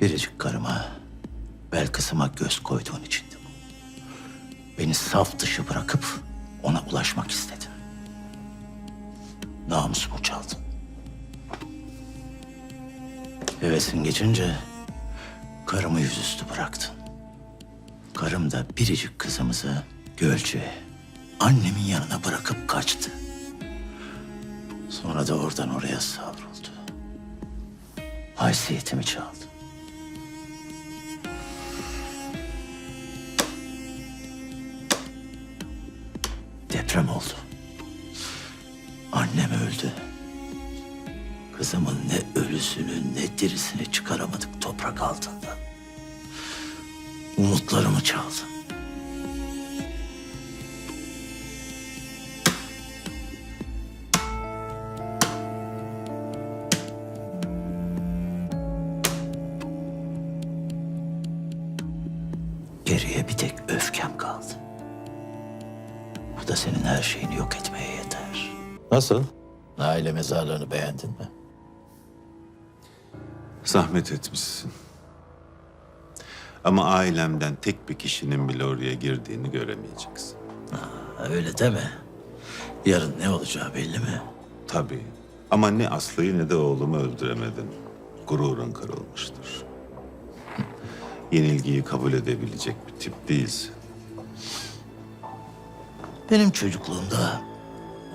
Biricik karıma, bel kısıma göz koyduğun içindi bu. Beni saf dışı bırakıp ona ulaşmak istedin. Namusumu çaldın. Hevesin geçince karımı yüzüstü bıraktın. Karım da biricik kızımızı Gölce annemin yanına bırakıp kaçtı. Sonra da oradan oraya savruldu. Haysiyetimi çaldı. Deprem oldu. Annem öldü. Kızımın ne ölüsünü ne dirisini çıkaramadık toprak altında. Umutlarımı çaldın. Geriye bir tek öfkem kaldı. Da senin her şeyini yok etmeye yeter. Nasıl? Aile mezarlığını beğendin mi? Zahmet etmişsin. Ama ailemden tek bir kişinin bile oraya girdiğini göremeyeceksin. Ha, öyle deme. Yarın ne olacağı belli mi? Tabii. Ama ne Aslı'yı ne de oğlumu öldüremedin. Gururun kırılmıştır. Yenilgiyi kabul edebilecek bir tip değilsin. Benim çocukluğumda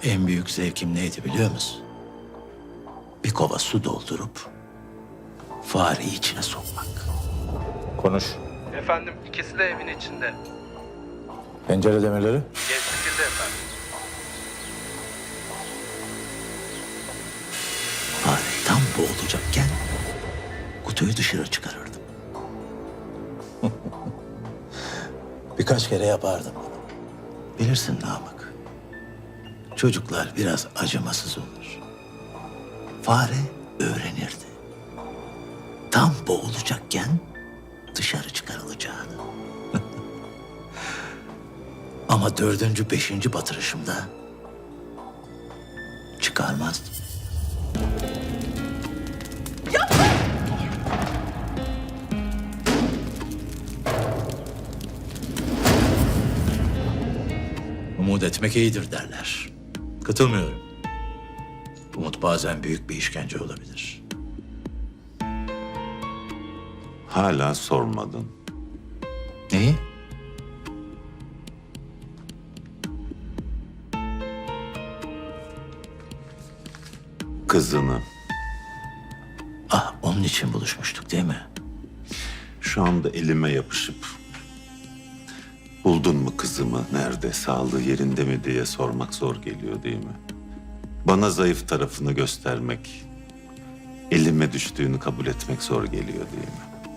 en büyük zevkim neydi biliyor musun? Bir kova su doldurup fareyi içine sokmak. Konuş. Efendim ikisi de evin içinde. Pencere demirleri. Gevşekildi efendim. Fare tam boğulacakken kutuyu dışarı çıkarırdım. Birkaç kere yapardım bunu. Bilirsin Namık. Çocuklar biraz acımasız olur. Fare öğrenirdi. Tam boğulacakken dışarı çıkarılacağını. Ama dördüncü, beşinci batırışımda çıkarmazdım. Umut etmek iyidir derler. Katılmıyorum. Umut bazen büyük bir işkence olabilir. Hala sormadın. Neyi? Kızını. Ah onun için buluşmuştuk değil mi? Şu anda elime yapışıp buldun mu kızımı nerede sağlığı yerinde mi diye sormak zor geliyor değil mi? Bana zayıf tarafını göstermek, elime düştüğünü kabul etmek zor geliyor değil mi?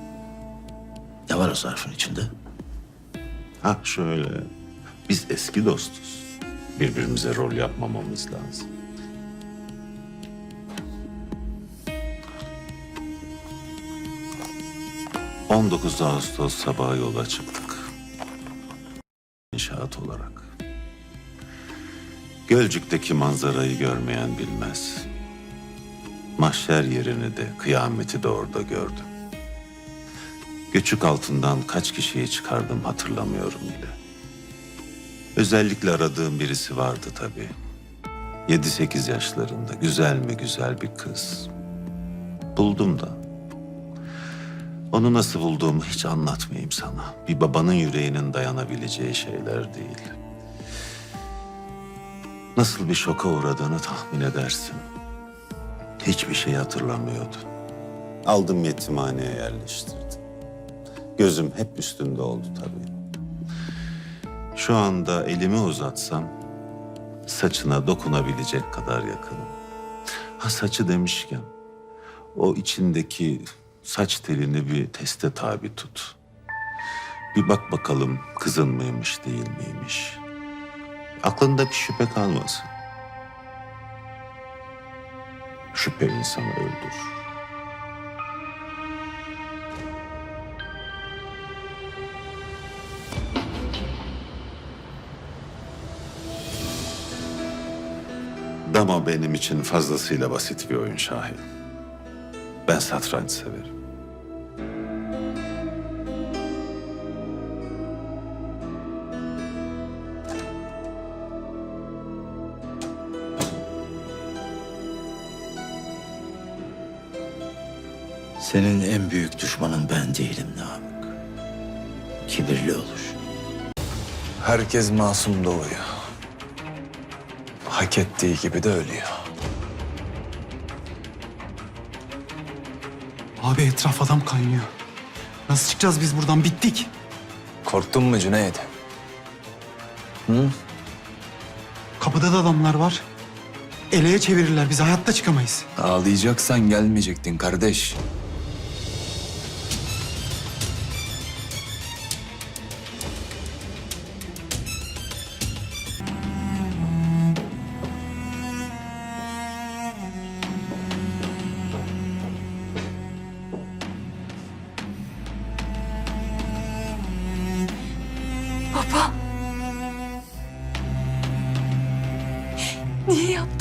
Ne var o zarfın içinde? Ha şöyle, biz eski dostuz. Birbirimize rol yapmamamız lazım. ...19 Ağustos sabahı yola çıktık. İnşaat olarak. Gölcük'teki manzarayı görmeyen bilmez. Mahşer yerini de, kıyameti de orada gördüm. Göçük altından kaç kişiyi çıkardım hatırlamıyorum bile. Özellikle aradığım birisi vardı tabii. Yedi sekiz yaşlarında güzel mi güzel bir kız. Buldum da. Onu nasıl bulduğumu hiç anlatmayayım sana. Bir babanın yüreğinin dayanabileceği şeyler değil. Nasıl bir şoka uğradığını tahmin edersin. Hiçbir şey hatırlamıyordu. Aldım yetimhaneye yerleştirdim. Gözüm hep üstünde oldu tabii. Şu anda elimi uzatsam saçına dokunabilecek kadar yakınım. Ha saçı demişken o içindeki saç telini bir teste tabi tut. Bir bak bakalım kızın mıymış değil miymiş. Aklında bir şüphe kalmasın. Şüphe insanı öldürür. Dama benim için fazlasıyla basit bir oyun Şahin. Ben satranç severim. Senin en büyük düşmanın ben değilim Namık. Kibirli olur. Herkes masum doğuyor. Hak ettiği gibi de ölüyor. Abi etraf adam kaynıyor. Nasıl çıkacağız biz buradan? Bittik. Korktun mu Cüneyt? Kapıda da adamlar var. Eleye çevirirler. Biz hayatta çıkamayız. Ağlayacaksan gelmeyecektin kardeş.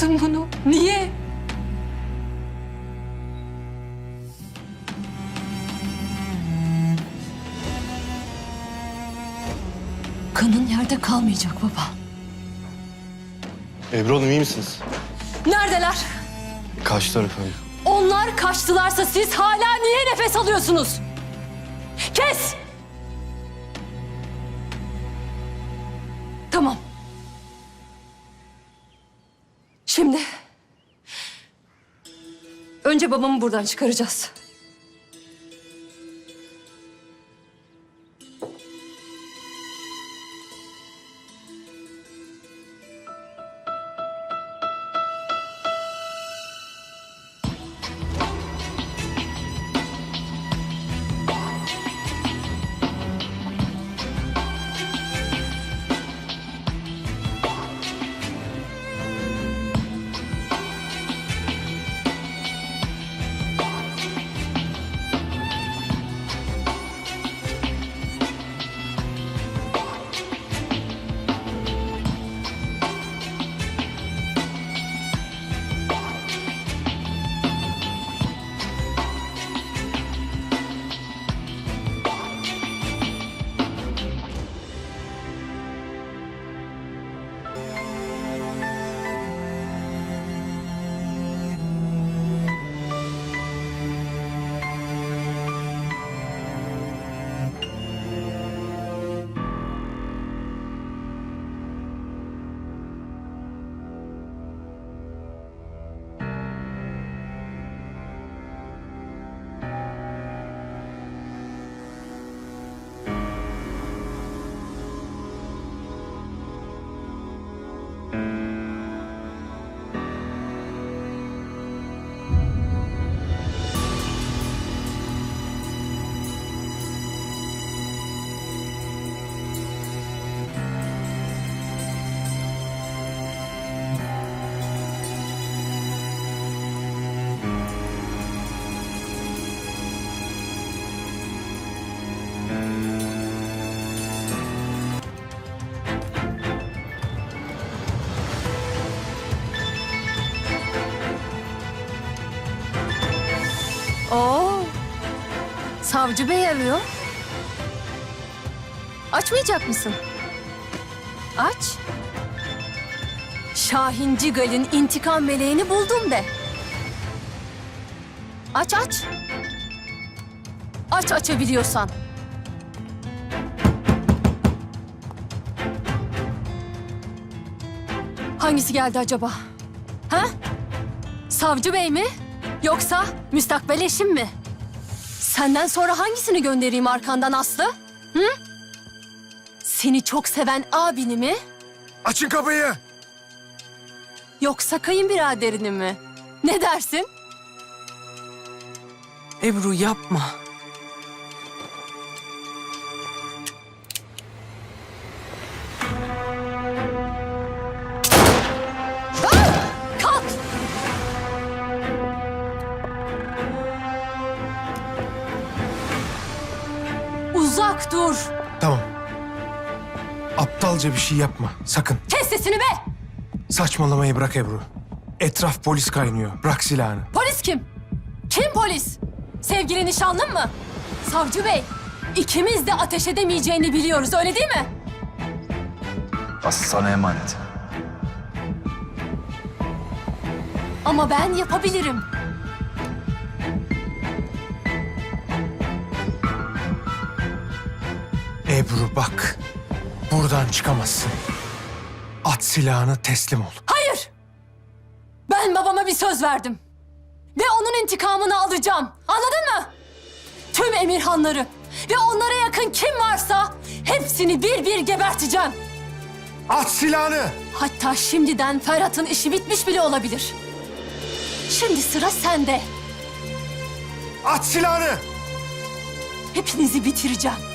Yaptın bunu? Niye? Kanın yerde kalmayacak baba. Ebru Hanım iyi misiniz? Neredeler? Kaçtılar efendim. Onlar kaçtılarsa siz hala niye nefes alıyorsunuz? Kes! Şimdi... Önce babamı buradan çıkaracağız. Savcı bey arıyor. Açmayacak mısın? Aç. Şahin Cigal'in intikam meleğini buldum de. Aç aç. Aç açabiliyorsan. Hangisi geldi acaba? Ha? Savcı bey mi? Yoksa müstakbel eşim mi? Senden sonra hangisini göndereyim arkandan Aslı? Hı? Seni çok seven abini mi? Açın kapıyı! Yoksa kayınbiraderini mi? Ne dersin? Ebru yapma. aptalca bir şey yapma. Sakın. Kes sesini be! Saçmalamayı bırak Ebru. Etraf polis kaynıyor. Bırak silahını. Polis kim? Kim polis? Sevgili nişanlın mı? Savcı bey, ikimiz de ateş edemeyeceğini biliyoruz öyle değil mi? Asıl sana emanet. Ama ben yapabilirim. Ebru bak. Buradan çıkamazsın. At silahını teslim ol. Hayır! Ben babama bir söz verdim. Ve onun intikamını alacağım. Anladın mı? Tüm Emirhanları ve onlara yakın kim varsa hepsini bir bir geberteceğim. At silahını! Hatta şimdiden Ferhat'ın işi bitmiş bile olabilir. Şimdi sıra sende. At silahını! Hepinizi bitireceğim.